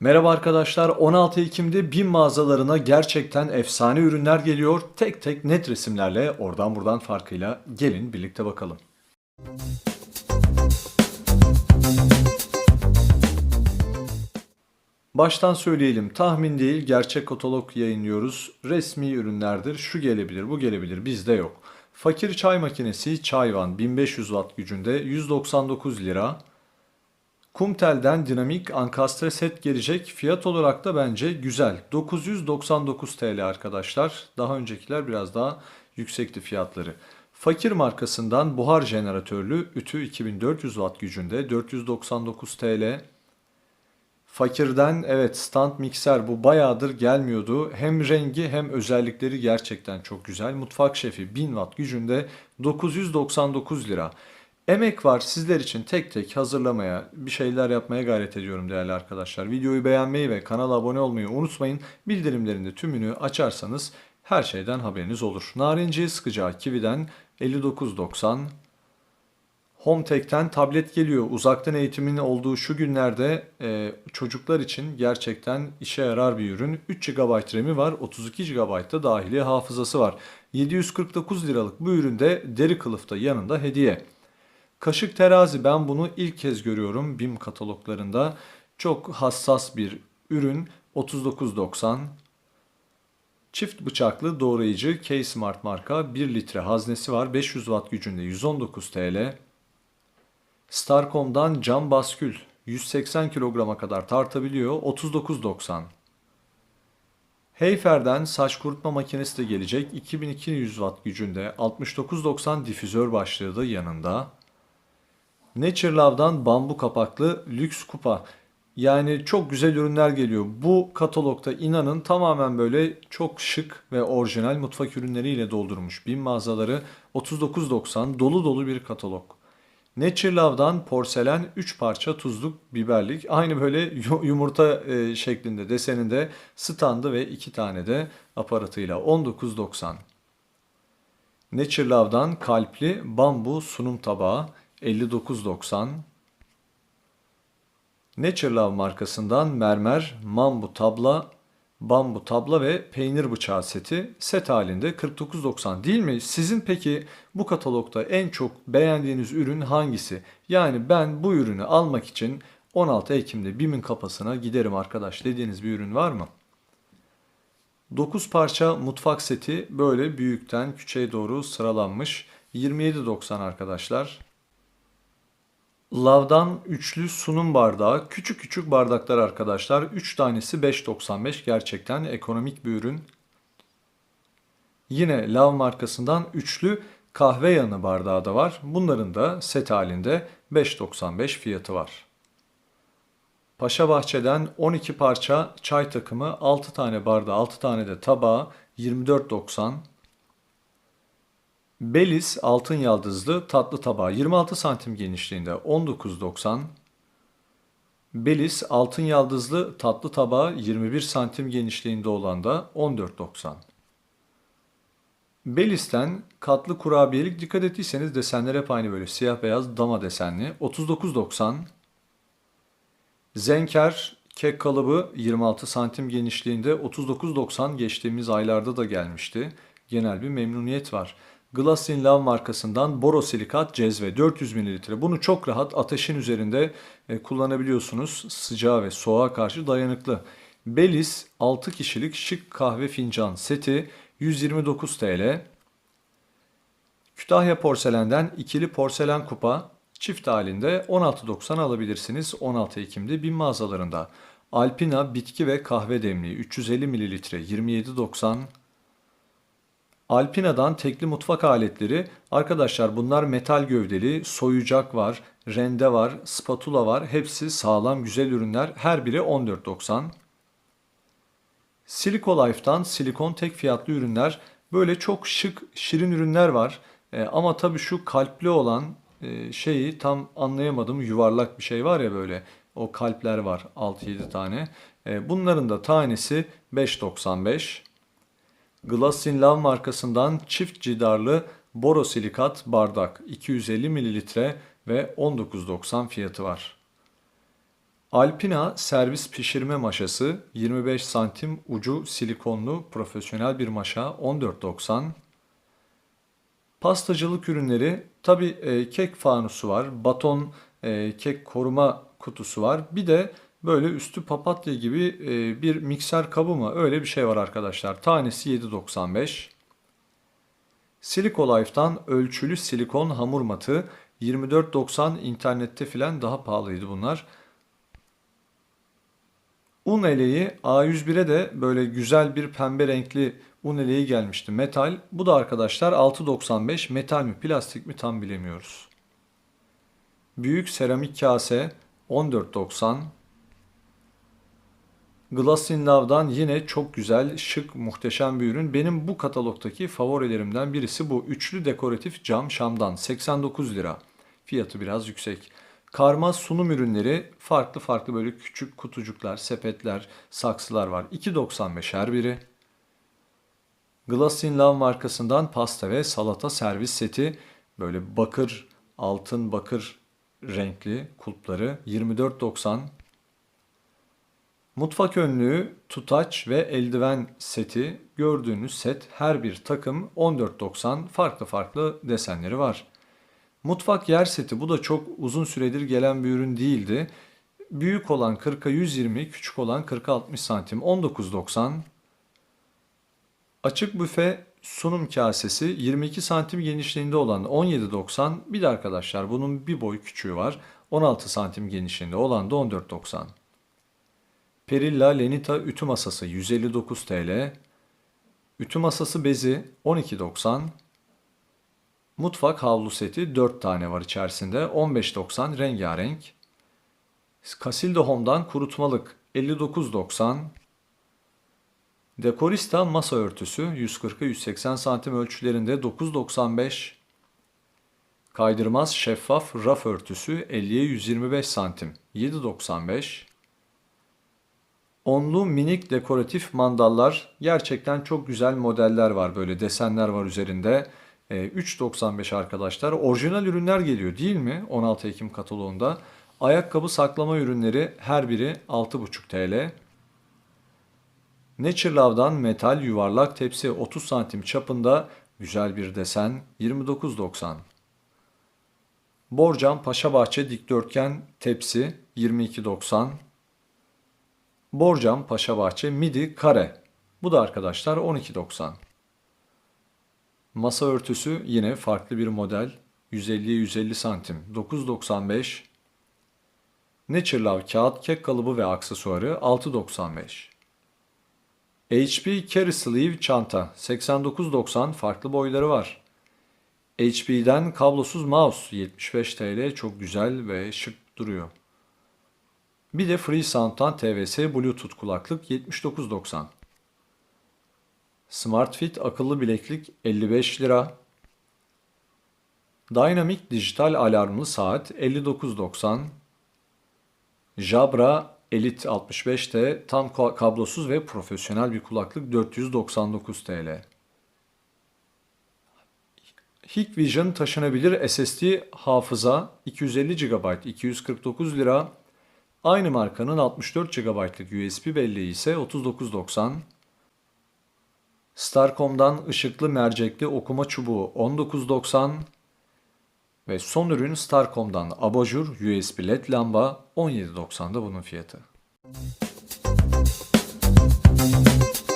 Merhaba arkadaşlar. 16 Ekim'de BİM mağazalarına gerçekten efsane ürünler geliyor. Tek tek net resimlerle oradan buradan farkıyla gelin birlikte bakalım. Baştan söyleyelim. Tahmin değil, gerçek katalog yayınlıyoruz. Resmi ürünlerdir. Şu gelebilir, bu gelebilir. Bizde yok. Fakir çay makinesi Çayvan 1500 watt gücünde 199 lira. Kumtel'den dinamik ankastre set gelecek. Fiyat olarak da bence güzel. 999 TL arkadaşlar. Daha öncekiler biraz daha yüksekti fiyatları. Fakir markasından buhar jeneratörlü ütü 2400 watt gücünde 499 TL. Fakirden evet stand mikser bu bayağıdır gelmiyordu. Hem rengi hem özellikleri gerçekten çok güzel. Mutfak şefi 1000 watt gücünde 999 lira. Emek var sizler için tek tek hazırlamaya, bir şeyler yapmaya gayret ediyorum değerli arkadaşlar. Videoyu beğenmeyi ve kanala abone olmayı unutmayın. Bildirimlerin de tümünü açarsanız her şeyden haberiniz olur. Narinci sıkacağı Kiwi'den 59.90 HomeTech'ten tablet geliyor. Uzaktan eğitimin olduğu şu günlerde e, çocuklar için gerçekten işe yarar bir ürün. 3 GB RAM'i var, 32 GB da dahili hafızası var. 749 liralık bu üründe deri kılıfta yanında hediye. Kaşık terazi ben bunu ilk kez görüyorum BİM kataloglarında. Çok hassas bir ürün 39.90. Çift bıçaklı doğrayıcı K-Smart marka 1 litre haznesi var. 500 watt gücünde 119 TL. Starcom'dan cam baskül 180 kilograma kadar tartabiliyor 39.90. Heyfer'den saç kurutma makinesi de gelecek 2200 watt gücünde 69.90 difüzör başlığı da yanında. Nature Love'dan bambu kapaklı lüks kupa. Yani çok güzel ürünler geliyor. Bu katalogda inanın tamamen böyle çok şık ve orijinal mutfak ürünleriyle doldurmuş. Bin mağazaları 39.90 dolu dolu bir katalog. Nature Love'dan porselen 3 parça tuzluk biberlik. Aynı böyle yumurta e, şeklinde deseninde standı ve 2 tane de aparatıyla 19.90. Nature Love'dan kalpli bambu sunum tabağı 59.90 Nature Love markasından mermer, mambu tabla, bambu tabla ve peynir bıçağı seti set halinde 49.90 değil mi? Sizin peki bu katalogda en çok beğendiğiniz ürün hangisi? Yani ben bu ürünü almak için 16 Ekim'de BİM'in kapasına giderim arkadaş dediğiniz bir ürün var mı? 9 parça mutfak seti böyle büyükten küçüğe doğru sıralanmış. 27.90 arkadaşlar. Lav'dan üçlü sunum bardağı. Küçük küçük bardaklar arkadaşlar. 3 tanesi 5.95 gerçekten ekonomik bir ürün. Yine Lav markasından üçlü kahve yanı bardağı da var. Bunların da set halinde 5.95 fiyatı var. Paşa Bahçe'den 12 parça çay takımı 6 tane bardağı 6 tane de tabağı 24.90 Belis altın yaldızlı tatlı tabağı 26 santim genişliğinde 19.90. Belis altın yaldızlı tatlı tabağı 21 santim genişliğinde olan da 14.90. Belis'ten katlı kurabiyelik dikkat ettiyseniz desenler hep aynı böyle siyah beyaz dama desenli 39.90. Zenker kek kalıbı 26 santim genişliğinde 39.90 geçtiğimiz aylarda da gelmişti. Genel bir memnuniyet var. Glass in Love markasından borosilikat cezve 400 ml. Bunu çok rahat ateşin üzerinde e, kullanabiliyorsunuz. Sıcağa ve soğuğa karşı dayanıklı. Belis 6 kişilik şık kahve fincan seti 129 TL. Kütahya porselenden ikili porselen kupa çift halinde 16.90 alabilirsiniz 16 Ekim'de bin mağazalarında. Alpina bitki ve kahve demliği 350 ml 27.90 Alpina'dan tekli mutfak aletleri. Arkadaşlar bunlar metal gövdeli, soyacak var, rende var, spatula var. Hepsi sağlam güzel ürünler. Her biri 14.90. Silicolife'dan silikon tek fiyatlı ürünler. Böyle çok şık, şirin ürünler var. E, ama tabii şu kalpli olan e, şeyi tam anlayamadım. Yuvarlak bir şey var ya böyle. O kalpler var 6-7 tane. E, bunların da tanesi 5.95. Glass in Love markasından çift cidarlı borosilikat bardak 250 ml ve 19.90 fiyatı var. Alpina servis pişirme maşası 25 santim ucu silikonlu profesyonel bir maşa 14.90. Pastacılık ürünleri tabi e, kek fanusu var, baton e, kek koruma kutusu var. Bir de böyle üstü papatya gibi e, bir mikser kabı mı öyle bir şey var arkadaşlar. Tanesi 7.95. Silicolife'dan ölçülü silikon hamur matı 24.90 internette filan daha pahalıydı bunlar. Un eleği A101'e de böyle güzel bir pembe renkli un eleği gelmişti. Metal. Bu da arkadaşlar 6.95 metal mi plastik mi tam bilemiyoruz. Büyük seramik kase 14.90 Glass in Love'dan yine çok güzel, şık, muhteşem bir ürün. Benim bu katalogdaki favorilerimden birisi bu üçlü dekoratif cam şamdan 89 lira. Fiyatı biraz yüksek. Karma sunum ürünleri farklı farklı böyle küçük kutucuklar, sepetler, saksılar var. 2.95 her biri. Glass in Love markasından pasta ve salata servis seti böyle bakır, altın bakır renkli kulpları 24.90. Mutfak önlüğü, tutaç ve eldiven seti gördüğünüz set her bir takım 14.90 farklı farklı desenleri var. Mutfak yer seti bu da çok uzun süredir gelen bir ürün değildi. Büyük olan 40'a 120, küçük olan 40'a 60 santim 19.90. Açık büfe sunum kasesi 22 santim genişliğinde olan 17.90. Bir de arkadaşlar bunun bir boy küçüğü var. 16 santim genişliğinde olan da 14.90. Perilla Lenita ütü masası 159 TL. Ütü masası bezi 12.90. Mutfak havlu seti 4 tane var içerisinde 15.90 rengarenk. Casilda Home'dan kurutmalık 59.90. Dekorista masa örtüsü 140'a 180 santim ölçülerinde 9.95. Kaydırmaz şeffaf raf örtüsü 50'ye 125 santim 7.95. Onlu minik dekoratif mandallar gerçekten çok güzel modeller var böyle desenler var üzerinde. E, 3.95 arkadaşlar. Orijinal ürünler geliyor değil mi? 16 Ekim kataloğunda. Ayakkabı saklama ürünleri her biri 6.5 TL. Nature Love'dan metal yuvarlak tepsi 30 santim çapında güzel bir desen 29.90. Borcam Paşabahçe dikdörtgen tepsi 22.90. Borcam Paşabahçe midi kare. Bu da arkadaşlar 12.90. Masa örtüsü yine farklı bir model. 150'ye 150 santim. 9.95. Nature Love kağıt kek kalıbı ve aksesuarı 6.95. HP Carry Sleeve çanta 89.90 farklı boyları var. HP'den kablosuz mouse 75 TL çok güzel ve şık duruyor. Bir de FreeSound'dan TVS Bluetooth kulaklık 79.90. SmartFit akıllı bileklik 55 lira. Dynamic dijital alarmlı saat 59.90. Jabra Elite 65'te tam kablosuz ve profesyonel bir kulaklık 499 TL. Hikvision taşınabilir SSD hafıza 250 GB 249 lira. Aynı markanın 64 GB'lık USB belleği ise 3990. Starcom'dan ışıklı mercekli okuma çubuğu 1990 ve son ürün Starcom'dan abajur USB led lamba 17.90'da bunun fiyatı. Müzik